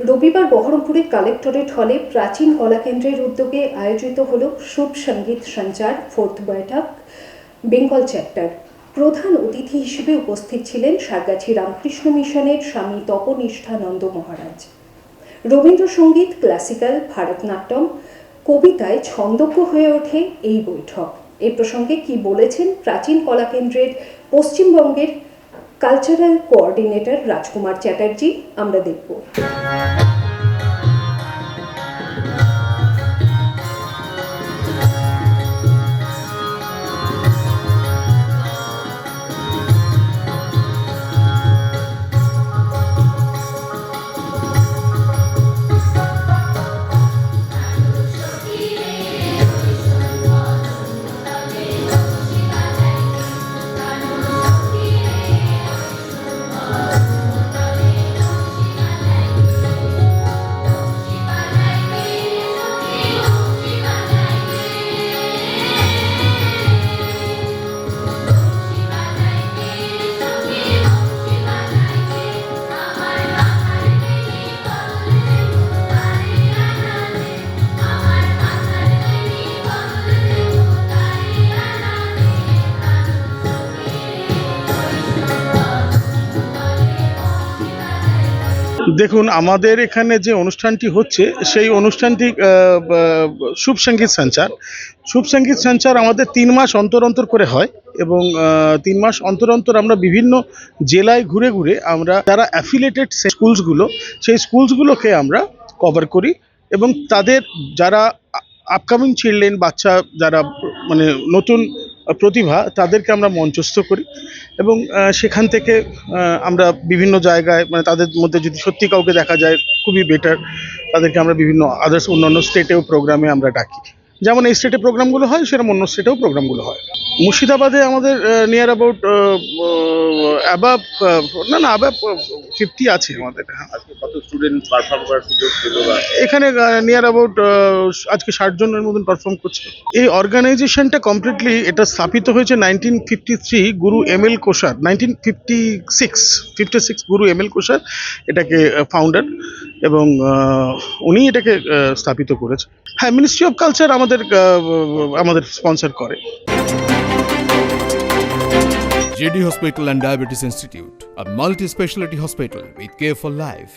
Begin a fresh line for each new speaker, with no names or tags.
রবিবার বহরমপুরের কালেক্টরেট হলে প্রাচীন কলাকেন্দ্রের উদ্যোগে আয়োজিত হল শুভ সংগীত সঞ্চার, ফোর্থ বৈঠক, বেঙ্গল চ্যাপ্টার। প্রধান অতিথি হিসেবে উপস্থিত ছিলেন সারগাছি রামকৃষ্ণ মিশনের স্বামী তপনিষ্ঠানন্দ মহারাজ। রবীন্দ্রসঙ্গীত, ক্লাসিক্যাল, ভারতনাট্যম, কবিতায় ছন্দজ্ঞ হয়ে ওঠে এই বৈঠক। এই প্রসঙ্গে কি বলেছেন প্রাচীন কলাকেন্দ্রের পশ্চিমবঙ্গের কালচারাল কোঅর্ডিনেটর রাজকুমার চ্যাটার্জি আমরা দেখব।
দেখুন, আমাদের এখানে যে অনুষ্ঠানটি হচ্ছে, সেই অনুষ্ঠানটি শুভ সংগীত সঞ্চার। শুভ সংগীত সঞ্চার আমাদের তিন মাস অন্তর অন্তর করে হয় এবং তিন মাস অন্তর অন্তর আমরা বিভিন্ন জেলায় ঘুরে ঘুরে আমরা, যারা অ্যাফিলেটেড স্কুলসগুলো, সেই স্কুলসগুলোকে আমরা কভার করি এবং তাদের যারা আপকামিং চিলড্রেন বাচ্চা যারা মানে নতুন প্রতিভা, তাদেরকে আমরা মঞ্চস্থ করি এবং সেখান থেকে আমরা বিভিন্ন জায়গায় মানে তাদের মধ্যে যদি সত্যি কাউকে দেখা যায়, খুবই বেটার তাদেরকে আমরা বিভিন্ন আদার্স অন্যান্য স্টেটেও প্রোগ্রামে আমরা ডাকি। যেমন এই স্টেটে প্রোগ্রামগুলো হয় সেরকম অন্য স্টেটেও প্রোগ্রামগুলো হয়। মুর্শিদাবাদে আমাদের নিয়ার অ্যাবাউট অ্যাবাব না না অ্যাবাব ফিফটি আছে আমাদের হ্যাঁ।
আজকে কত স্টুডেন্ট পারফর্ম করার সুযোগ বা?
এখানে নিয়ার অ্যাবাউট আজকে ষাট জনের মতন পারফর্ম করছে। এই অর্গানাইজেশনটা কমপ্লিটলি এটা স্থাপিত হয়েছে nineteen fifty three Guru M L Koshar nineteen fifty six fifty six Guru M L Koshar এটাকে ফাউন্ডার এবং উনি এটাকে স্থাপিত করেছে হ্যাঁ মিনিস্ট্রি অফ কালচার আমাদের আমাদের স্পন্সর করে
JD Hospital and Diabetes Institute, a multi specialty hospital with care for life.